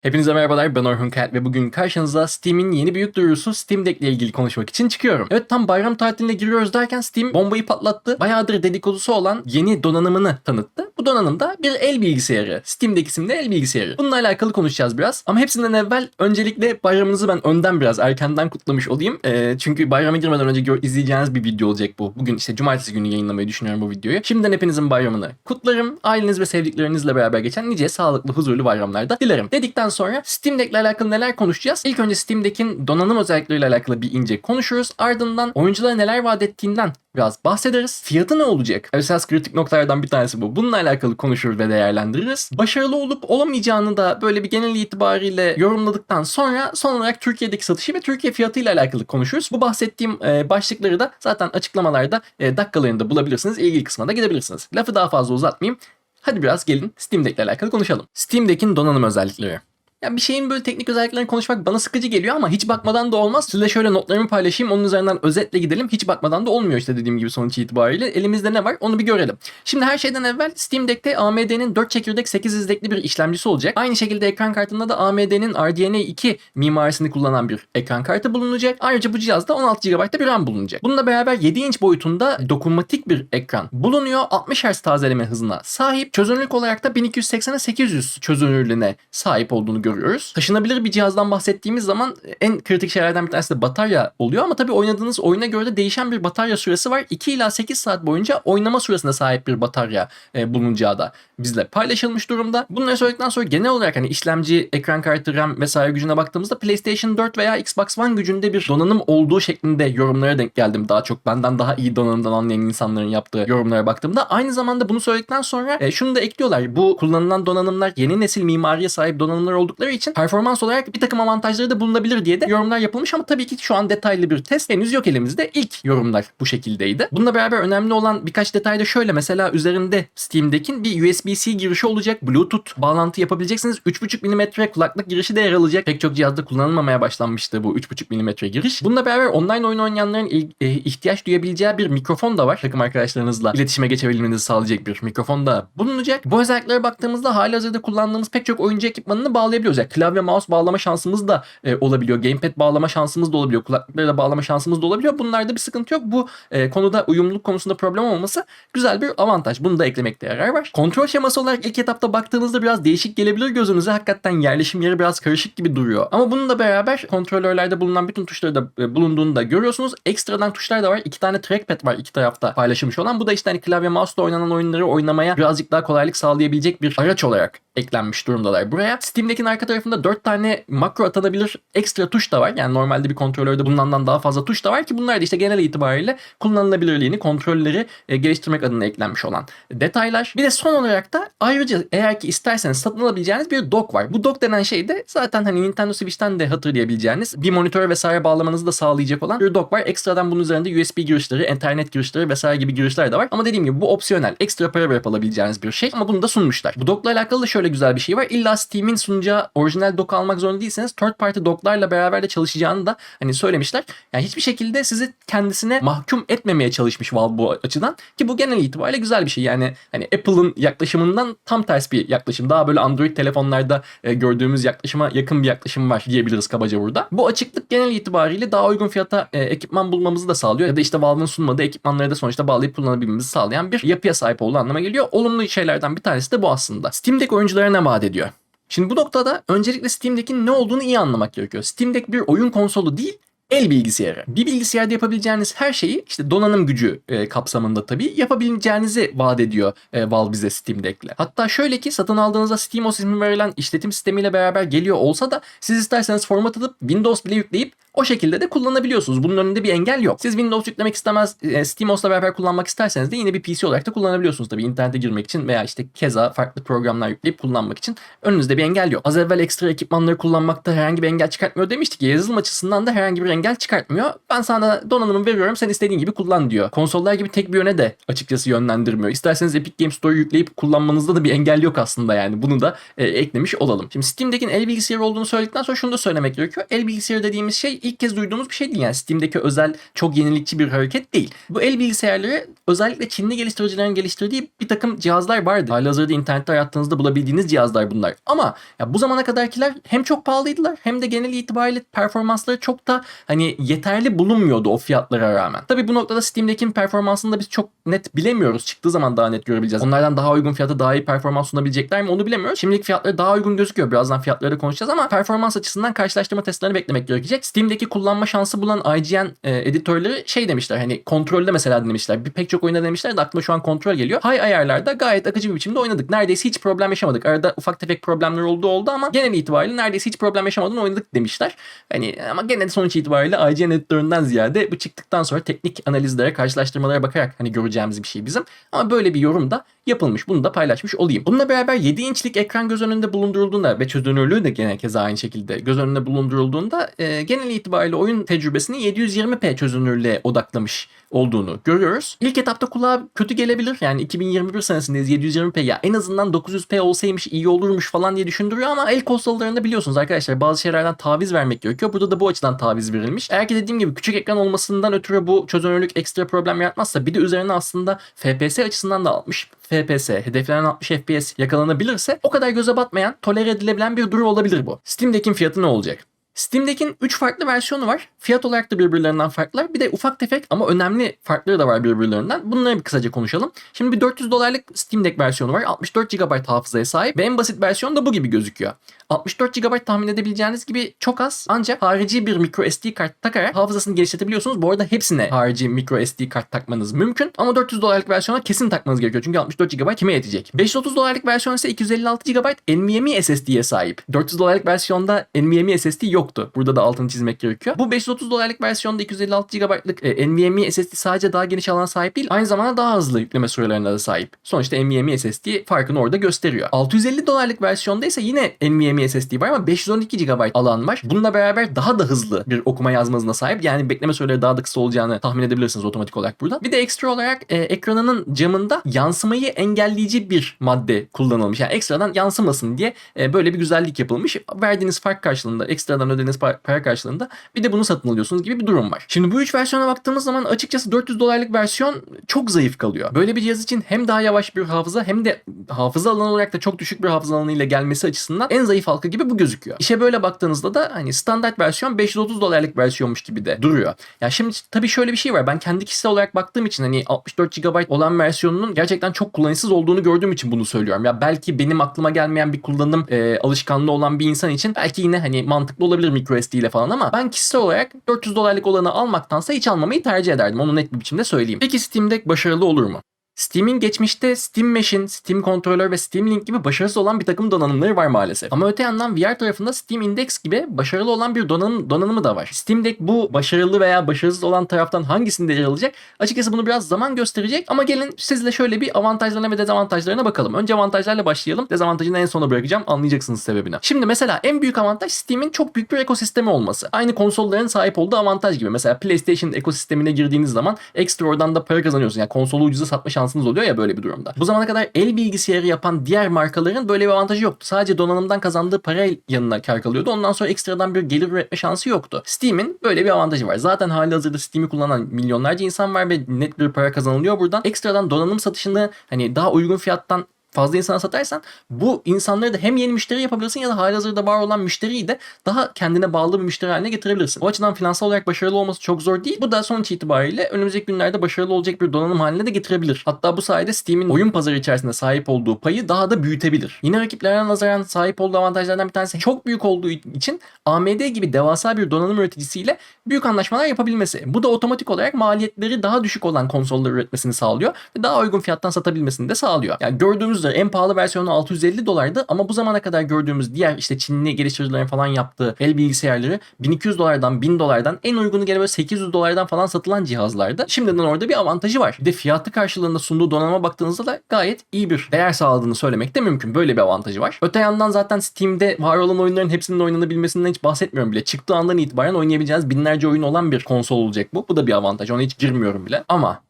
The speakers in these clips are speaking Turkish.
Hepinize merhabalar ben Orhun Kayat ve bugün karşınızda Steam'in yeni büyük duyurusu Steam Deck ile ilgili konuşmak için çıkıyorum. Evet tam bayram tatiline giriyoruz derken Steam bombayı patlattı. Bayağıdır dedikodusu olan yeni donanımını tanıttı. Bu donanım da bir el bilgisayarı. Steam Deck isimli el bilgisayarı. Bununla alakalı konuşacağız biraz. Ama hepsinden evvel öncelikle bayramınızı ben önden biraz erkenden kutlamış olayım. Ee, çünkü bayrama girmeden önce izleyeceğiniz bir video olacak bu. Bugün işte cumartesi günü yayınlamayı düşünüyorum bu videoyu. Şimdiden hepinizin bayramını kutlarım. Aileniz ve sevdiklerinizle beraber geçen nice sağlıklı, huzurlu bayramlarda dilerim. Dedikten sonra Steam Deck ile alakalı neler konuşacağız? İlk önce Steam Deck'in donanım özellikleriyle alakalı bir ince konuşuruz. Ardından oyunculara neler vaat ettiğinden biraz bahsederiz. Fiyatı ne olacak? Esas kritik noktalardan bir tanesi bu. Bununla alakalı konuşur ve değerlendiririz. Başarılı olup olamayacağını da böyle bir genel itibariyle yorumladıktan sonra son olarak Türkiye'deki satışı ve Türkiye fiyatıyla alakalı konuşuruz. Bu bahsettiğim e, başlıkları da zaten açıklamalarda e, dakikalarında bulabilirsiniz. İlgili kısmına da gidebilirsiniz. Lafı daha fazla uzatmayayım. Hadi biraz gelin Steam Deck ile alakalı konuşalım. Steam Deck'in donanım özellikleri. Ya bir şeyin böyle teknik özelliklerini konuşmak bana sıkıcı geliyor ama hiç bakmadan da olmaz. Size şöyle notlarımı paylaşayım. Onun üzerinden özetle gidelim. Hiç bakmadan da olmuyor işte dediğim gibi sonuç itibariyle. Elimizde ne var onu bir görelim. Şimdi her şeyden evvel Steam Deck'te AMD'nin 4 çekirdek 8 izlekli bir işlemcisi olacak. Aynı şekilde ekran kartında da AMD'nin RDNA 2 mimarisini kullanan bir ekran kartı bulunacak. Ayrıca bu cihazda 16 GB'da bir RAM bulunacak. Bununla beraber 7 inç boyutunda dokunmatik bir ekran bulunuyor. 60 Hz tazeleme hızına sahip. Çözünürlük olarak da 1280'e 800 çözünürlüğüne sahip olduğunu görüyoruz. Taşınabilir bir cihazdan bahsettiğimiz zaman en kritik şeylerden bir tanesi de batarya oluyor ama tabii oynadığınız oyuna göre de değişen bir batarya süresi var. 2 ila 8 saat boyunca oynama süresine sahip bir batarya e, bulunacağı da bizle paylaşılmış durumda. Bunları söyledikten sonra genel olarak hani işlemci, ekran kartı, RAM vesaire gücüne baktığımızda PlayStation 4 veya Xbox One gücünde bir donanım olduğu şeklinde yorumlara denk geldim. Daha çok benden daha iyi donanımdan anlayan insanların yaptığı yorumlara baktığımda. Aynı zamanda bunu söyledikten sonra e, şunu da ekliyorlar. Bu kullanılan donanımlar yeni nesil mimariye sahip donanımlar oldukları için performans olarak bir takım avantajları da bulunabilir diye de yorumlar yapılmış ama tabii ki şu an detaylı bir test henüz yok elimizde. İlk yorumlar bu şekildeydi. Bununla beraber önemli olan birkaç detay da şöyle. Mesela üzerinde Steam'dekin bir USB-C girişi olacak. Bluetooth bağlantı yapabileceksiniz. 3.5 mm kulaklık girişi de yer alacak. Pek çok cihazda kullanılmamaya başlanmıştı bu 3.5 mm giriş. Bununla beraber online oyun oynayanların e, ihtiyaç duyabileceği bir mikrofon da var. Takım arkadaşlarınızla iletişime geçebilmenizi sağlayacak bir mikrofon da bulunacak. Bu özelliklere baktığımızda halihazırda kullandığımız pek çok oyuncu ekipmanını bağlayabiliyoruz. Yani klavye mouse bağlama şansımız da e, olabiliyor. Gamepad bağlama şansımız da olabiliyor. Kulaklıkları da bağlama şansımız da olabiliyor. Bunlarda bir sıkıntı yok. Bu e, konuda uyumluluk konusunda problem olması güzel bir avantaj. Bunu da eklemekte yarar var. Kontrol şeması olarak ilk etapta baktığınızda biraz değişik gelebilir gözünüze. Hakikaten yerleşim yeri biraz karışık gibi duruyor. Ama bununla beraber kontrolörlerde bulunan bütün tuşları da e, bulunduğunu da görüyorsunuz. Ekstradan tuşlar da var. İki tane trackpad var iki tarafta paylaşılmış olan. Bu da işte hani klavye mouse'la oynanan oyunları oynamaya birazcık daha kolaylık sağlayabilecek bir araç olarak eklenmiş durumdalar buraya. Steam'dekinin arka tarafında 4 tane makro atanabilir ekstra tuş da var. Yani normalde bir kontrolörde bulunandan daha fazla tuş da var ki bunlar da işte genel itibariyle kullanılabilirliğini, kontrolleri e, geliştirmek adına eklenmiş olan detaylar. Bir de son olarak da ayrıca eğer ki isterseniz satın alabileceğiniz bir dock var. Bu dock denen şey de zaten hani Nintendo Switch'ten de hatırlayabileceğiniz bir monitör vesaire bağlamanızı da sağlayacak olan bir dock var. Ekstradan bunun üzerinde USB girişleri, internet girişleri vesaire gibi girişler de var. Ama dediğim gibi bu opsiyonel. Ekstra para verip alabileceğiniz bir şey. Ama bunu da sunmuşlar. Bu dockla alakalı da şöyle güzel bir şey var. İlla Steam'in sunacağı orijinal dock almak zorunda değilseniz third party docklarla beraber de çalışacağını da hani söylemişler. Yani hiçbir şekilde sizi kendisine mahkum etmemeye çalışmış Valve bu açıdan. Ki bu genel itibariyle güzel bir şey. Yani hani Apple'ın yaklaşımından tam ters bir yaklaşım. Daha böyle Android telefonlarda e, gördüğümüz yaklaşıma yakın bir yaklaşım var diyebiliriz kabaca burada. Bu açıklık genel itibariyle daha uygun fiyata e, ekipman bulmamızı da sağlıyor. Ya da işte Valve'ın sunmadığı ekipmanları da sonuçta bağlayıp kullanabilmemizi sağlayan bir yapıya sahip olduğu anlama geliyor. Olumlu şeylerden bir tanesi de bu aslında. Steam Deck oyunculara ne vaat ediyor? Şimdi bu noktada öncelikle Steam Deck'in ne olduğunu iyi anlamak gerekiyor. Steam Deck bir oyun konsolu değil, el bilgisayarı. Bir bilgisayarda yapabileceğiniz her şeyi işte donanım gücü e, kapsamında tabii yapabileceğinizi vaat ediyor e, Valve bize Steam Deck'le. Hatta şöyle ki satın aldığınızda SteamOS ismi verilen işletim sistemiyle beraber geliyor olsa da siz isterseniz format atıp Windows bile yükleyip o şekilde de kullanabiliyorsunuz. Bunun önünde bir engel yok. Siz Windows yüklemek istemez, e, SteamOS'la beraber kullanmak isterseniz de yine bir PC olarak da kullanabiliyorsunuz tabii. internete girmek için veya işte keza farklı programlar yükleyip kullanmak için önünüzde bir engel yok. Az evvel ekstra ekipmanları kullanmakta herhangi bir engel çıkartmıyor demiştik ya yazılım açısından da herhangi bir engel engel çıkartmıyor. Ben sana donanımı veriyorum sen istediğin gibi kullan diyor. Konsollar gibi tek bir yöne de açıkçası yönlendirmiyor. İsterseniz Epic Games Store yükleyip kullanmanızda da bir engel yok aslında yani. Bunu da e, eklemiş olalım. Şimdi Steam'dekinin el bilgisayarı olduğunu söyledikten sonra şunu da söylemek gerekiyor. El bilgisayarı dediğimiz şey ilk kez duyduğumuz bir şey değil. Yani Steam'deki özel çok yenilikçi bir hareket değil. Bu el bilgisayarları özellikle Çinli geliştiricilerin geliştirdiği bir takım cihazlar vardı. Halihazırda internette arattığınızda bulabildiğiniz cihazlar bunlar. Ama ya bu zamana kadarkiler hem çok pahalıydılar hem de genel itibariyle performansları çok da hani yeterli bulunmuyordu o fiyatlara rağmen. Tabii bu noktada Steam'dekinin performansını da biz çok net bilemiyoruz. Çıktığı zaman daha net görebileceğiz. Onlardan daha uygun fiyata daha iyi performans sunabilecekler mi onu bilemiyoruz. Şimdilik fiyatları daha uygun gözüküyor. Birazdan fiyatları konuşacağız ama performans açısından karşılaştırma testlerini beklemek gerekecek. Steam'deki kullanma şansı bulan IGN e, editörleri şey demişler hani kontrolde mesela demişler. Bir pek çok oyunda demişler de aklıma şu an kontrol geliyor. High ayarlarda gayet akıcı bir biçimde oynadık. Neredeyse hiç problem yaşamadık. Arada ufak tefek problemler oldu oldu ama genel itibariyle neredeyse hiç problem yaşamadan oynadık demişler. Hani ama gene de sonuç itibariyle IGN editöründen ziyade bu çıktıktan sonra teknik analizlere, karşılaştırmalara bakarak hani göreceğimiz bir şey bizim. Ama böyle bir yorum da yapılmış. Bunu da paylaşmış olayım. Bununla beraber 7 inçlik ekran göz önünde bulundurulduğunda ve çözünürlüğü de gene keza aynı şekilde göz önünde bulundurulduğunda e, genel itibariyle oyun tecrübesini 720p çözünürlüğe odaklamış olduğunu görüyoruz. İlk etapta kulağa kötü gelebilir. Yani 2021 senesindeyiz 720p ya en azından 900p olsaymış iyi olurmuş falan diye düşündürüyor ama el konsollarında biliyorsunuz arkadaşlar bazı şeylerden taviz vermek gerekiyor. Burada da bu açıdan taviz verilmiş. Eğer ki dediğim gibi küçük ekran olmasından ötürü bu çözünürlük ekstra problem yaratmazsa bir de üzerine aslında FPS açısından da 60 FPS, hedeflenen 60 FPS yakalanabilirse o kadar göze batmayan, tolere edilebilen bir durum olabilir bu. Steam'deki fiyatı ne olacak? Steam'dekinin 3 farklı versiyonu var. Fiyat olarak da birbirlerinden farklılar. Bir de ufak tefek ama önemli farkları da var birbirlerinden. Bunları bir kısaca konuşalım. Şimdi bir 400 dolarlık Steam Deck versiyonu var. 64 GB hafızaya sahip ve en basit versiyon da bu gibi gözüküyor. 64 GB tahmin edebileceğiniz gibi çok az ancak harici bir micro SD kart takarak hafızasını genişletebiliyorsunuz. Bu arada hepsine harici micro SD kart takmanız mümkün ama 400 dolarlık versiyona kesin takmanız gerekiyor çünkü 64 GB kime yetecek? 530 dolarlık versiyon ise 256 GB NVMe SSD'ye sahip. 400 dolarlık versiyonda NVMe SSD yoktu. Burada da altını çizmek gerekiyor. Bu 530 dolarlık versiyonda 256 GB'lık NVMe SSD sadece daha geniş alana sahip değil, aynı zamanda daha hızlı yükleme sürelerine de sahip. Sonuçta NVMe SSD farkını orada gösteriyor. 650 dolarlık versiyonda ise yine NVMe SSD var ama 512 GB alan var. Bununla beraber daha da hızlı bir okuma yazma hızına sahip. Yani bekleme süreleri daha da kısa olacağını tahmin edebilirsiniz otomatik olarak burada. Bir de ekstra olarak e, ekranının camında yansımayı engelleyici bir madde kullanılmış. Yani ekstradan yansımasın diye e, böyle bir güzellik yapılmış. Verdiğiniz fark karşılığında, ekstradan ödediğiniz para karşılığında bir de bunu satın alıyorsunuz gibi bir durum var. Şimdi bu üç versiyona baktığımız zaman açıkçası 400 dolarlık versiyon çok zayıf kalıyor. Böyle bir cihaz için hem daha yavaş bir hafıza hem de hafıza alanı olarak da çok düşük bir hafıza alanıyla gelmesi açısından en zayıf halka gibi bu gözüküyor. İşe böyle baktığınızda da hani standart versiyon 530 dolarlık versiyonmuş gibi de duruyor. Ya şimdi tabii şöyle bir şey var. Ben kendi kişisel olarak baktığım için hani 64 GB olan versiyonunun gerçekten çok kullanışsız olduğunu gördüğüm için bunu söylüyorum. Ya belki benim aklıma gelmeyen bir kullanım e, alışkanlığı olan bir insan için belki yine hani mantıklı olabilir microSD ile falan ama ben kişisel olarak 400 dolarlık olanı almaktansa hiç almamayı tercih ederdim. Onu net bir biçimde söyleyeyim. Peki Steam Deck başarılı olur mu? Steam'in geçmişte Steam Machine, Steam Controller ve Steam Link gibi başarısız olan bir takım donanımları var maalesef. Ama öte yandan VR tarafında Steam Index gibi başarılı olan bir donanım, donanımı da var. Steam Deck bu başarılı veya başarısız olan taraftan hangisinde yer alacak? Açıkçası bunu biraz zaman gösterecek ama gelin sizle şöyle bir avantajlarına ve dezavantajlarına bakalım. Önce avantajlarla başlayalım. Dezavantajını en sona bırakacağım. Anlayacaksınız sebebini. Şimdi mesela en büyük avantaj Steam'in çok büyük bir ekosistemi olması. Aynı konsolların sahip olduğu avantaj gibi. Mesela PlayStation ekosistemine girdiğiniz zaman ekstra oradan da para kazanıyorsun. Yani konsolu ucuza satma şansınız oluyor ya böyle bir durumda. Bu zamana kadar el bilgisayarı yapan diğer markaların böyle bir avantajı yoktu. Sadece donanımdan kazandığı para yanına kar kalıyordu. Ondan sonra ekstradan bir gelir üretme şansı yoktu. Steam'in böyle bir avantajı var. Zaten hali hazırda Steam'i kullanan milyonlarca insan var ve net bir para kazanılıyor buradan. Ekstradan donanım satışını hani daha uygun fiyattan fazla insana satarsan bu insanları da hem yeni müşteri yapabilirsin ya da halihazırda var olan müşteriyi de daha kendine bağlı bir müşteri haline getirebilirsin. O açıdan finansal olarak başarılı olması çok zor değil. Bu da sonuç itibariyle önümüzdeki günlerde başarılı olacak bir donanım haline de getirebilir. Hatta bu sayede Steam'in oyun pazarı içerisinde sahip olduğu payı daha da büyütebilir. Yine rakiplerine nazaran sahip olduğu avantajlardan bir tanesi çok büyük olduğu için AMD gibi devasa bir donanım üreticisiyle büyük anlaşmalar yapabilmesi. Bu da otomatik olarak maliyetleri daha düşük olan konsolları üretmesini sağlıyor ve daha uygun fiyattan satabilmesini de sağlıyor. Yani gördüğümüz 500 lira. En pahalı versiyonu 650 dolardı ama bu zamana kadar gördüğümüz diğer işte Çinli geliştiricilerin falan yaptığı el bilgisayarları 1200 dolardan 1000 dolardan en uygunu gene böyle 800 dolardan falan satılan cihazlardı. Şimdiden orada bir avantajı var. Bir de fiyatı karşılığında sunduğu donanıma baktığınızda da gayet iyi bir değer sağladığını söylemek de mümkün. Böyle bir avantajı var. Öte yandan zaten Steam'de var olan oyunların hepsinin oynanabilmesinden hiç bahsetmiyorum bile. Çıktığı andan itibaren oynayabileceğiniz binlerce oyun olan bir konsol olacak bu. Bu da bir avantaj. Ona hiç girmiyorum bile. Ama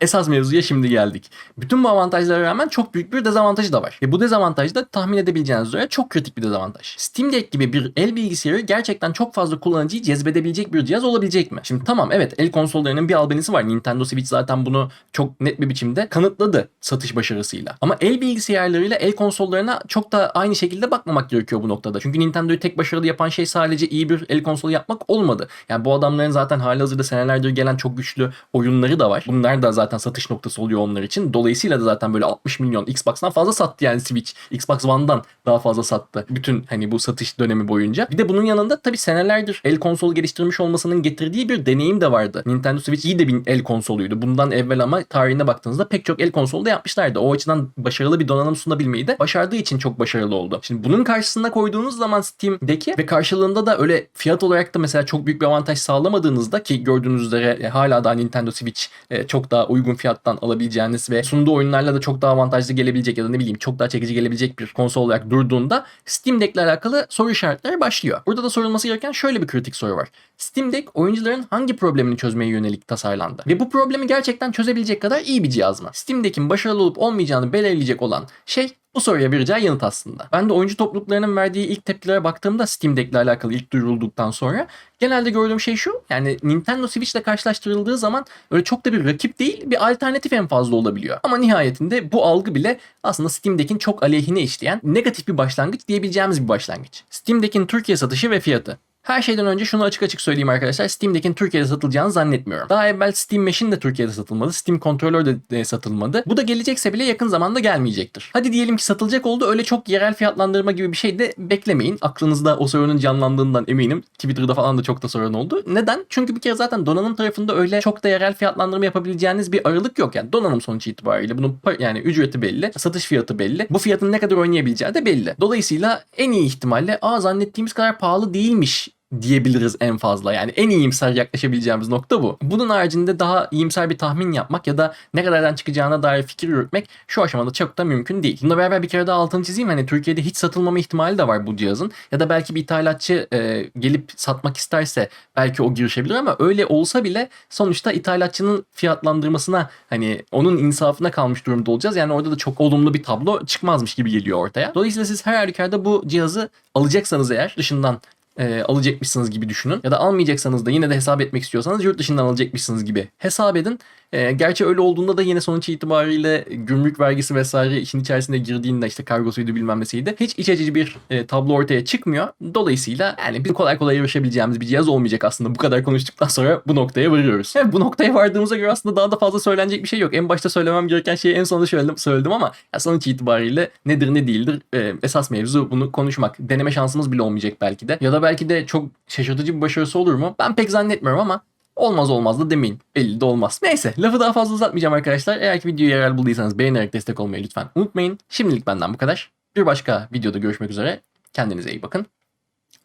Esas mevzuya şimdi geldik. Bütün bu avantajlara rağmen çok büyük bir dezavantajı da var. Ve bu dezavantaj da tahmin edebileceğiniz üzere çok kritik bir dezavantaj. Steam Deck gibi bir el bilgisayarı gerçekten çok fazla kullanıcıyı cezbedebilecek bir cihaz olabilecek mi? Şimdi tamam evet el konsollarının bir albenisi var. Nintendo Switch zaten bunu çok net bir biçimde kanıtladı satış başarısıyla. Ama el bilgisayarlarıyla el konsollarına çok da aynı şekilde bakmamak gerekiyor bu noktada. Çünkü Nintendo'yu tek başarılı yapan şey sadece iyi bir el konsolu yapmak olmadı. Yani bu adamların zaten halihazırda senelerdir gelen çok güçlü oyunları da var. Bunlar da zaten satış noktası oluyor onlar için. Dolayısıyla da zaten böyle 60 milyon Xbox'tan fazla sattı yani Switch. Xbox One'dan daha fazla sattı. Bütün hani bu satış dönemi boyunca. Bir de bunun yanında tabii senelerdir el konsolu geliştirmiş olmasının getirdiği bir deneyim de vardı. Nintendo Switch iyi de bir el konsoluydu. Bundan evvel ama tarihine baktığınızda pek çok el konsolu da yapmışlardı. O açıdan başarılı bir donanım sunabilmeyi de başardığı için çok başarılı oldu. Şimdi bunun karşısında koyduğunuz zaman Steam'deki ve karşılığında da öyle fiyat olarak da mesela çok büyük bir avantaj sağlamadığınızda ki gördüğünüz üzere e, hala da Nintendo Switch e, çok daha uygun fiyattan alabileceğiniz ve sunduğu oyunlarla da çok daha avantajlı gelebilecek ya da ne bileyim çok daha çekici gelebilecek bir konsol olarak durduğunda Steam Deck'le alakalı soru işaretleri başlıyor. Burada da sorulması gereken şöyle bir kritik soru var. Steam Deck oyuncuların hangi problemini çözmeye yönelik tasarlandı? Ve bu problemi gerçekten çözebilecek kadar iyi bir cihaz mı? Steam Deck'in başarılı olup olmayacağını belirleyecek olan şey bu soruya vereceği yanıt aslında. Ben de oyuncu topluluklarının verdiği ilk tepkilere baktığımda Steam Deck'le alakalı ilk duyurulduktan sonra genelde gördüğüm şey şu. Yani Nintendo Switch ile karşılaştırıldığı zaman öyle çok da bir rakip değil bir alternatif en fazla olabiliyor. Ama nihayetinde bu algı bile aslında Steam Deck'in çok aleyhine işleyen negatif bir başlangıç diyebileceğimiz bir başlangıç. Steam Deck'in Türkiye satışı ve fiyatı. Her şeyden önce şunu açık açık söyleyeyim arkadaşlar. Steam Deck'in Türkiye'de satılacağını zannetmiyorum. Daha evvel Steam Machine de Türkiye'de satılmadı. Steam Controller de, de satılmadı. Bu da gelecekse bile yakın zamanda gelmeyecektir. Hadi diyelim ki satılacak oldu. Öyle çok yerel fiyatlandırma gibi bir şey de beklemeyin. Aklınızda o sorunun canlandığından eminim. Twitter'da falan da çok da sorun oldu. Neden? Çünkü bir kere zaten donanım tarafında öyle çok da yerel fiyatlandırma yapabileceğiniz bir aralık yok. Yani donanım sonuç itibariyle bunun yani ücreti belli, satış fiyatı belli. Bu fiyatın ne kadar oynayabileceği de belli. Dolayısıyla en iyi ihtimalle aa zannettiğimiz kadar pahalı değilmiş diyebiliriz en fazla. Yani en iyimser yaklaşabileceğimiz nokta bu. Bunun haricinde daha iyimser bir tahmin yapmak ya da ne kadardan çıkacağına dair fikir yürütmek şu aşamada çok da mümkün değil. Bununla beraber bir kere daha altını çizeyim. Hani Türkiye'de hiç satılmama ihtimali de var bu cihazın. Ya da belki bir ithalatçı e, gelip satmak isterse belki o girişebilir ama öyle olsa bile sonuçta ithalatçının fiyatlandırmasına hani onun insafına kalmış durumda olacağız. Yani orada da çok olumlu bir tablo çıkmazmış gibi geliyor ortaya. Dolayısıyla siz her halükarda bu cihazı alacaksanız eğer dışından e, alacakmışsınız gibi düşünün. Ya da almayacaksanız da yine de hesap etmek istiyorsanız yurt dışından alacakmışsınız gibi hesap edin. E, gerçi öyle olduğunda da yine sonuç itibariyle gümrük vergisi vesaire işin içerisine girdiğinde işte kargosuydu bilmem nesiydi. Hiç iç açıcı bir e, tablo ortaya çıkmıyor. Dolayısıyla yani bir kolay kolay erişebileceğimiz bir cihaz olmayacak aslında. Bu kadar konuştuktan sonra bu noktaya varıyoruz. Evet, bu noktaya vardığımıza göre aslında daha da fazla söylenecek bir şey yok. En başta söylemem gereken şeyi en sonunda söyledim, söyledim ama ya sonuç itibariyle nedir ne değildir e, esas mevzu bunu konuşmak. Deneme şansımız bile olmayacak belki de. Ya da belki de çok şaşırtıcı bir başarısı olur mu? Ben pek zannetmiyorum ama Olmaz olmaz da demeyin. Belli de olmaz. Neyse lafı daha fazla uzatmayacağım arkadaşlar. Eğer ki videoyu yarar bulduysanız beğenerek destek olmayı lütfen unutmayın. Şimdilik benden bu kadar. Bir başka videoda görüşmek üzere. Kendinize iyi bakın.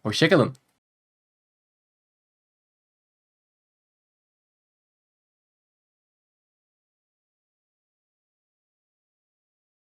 Hoşçakalın.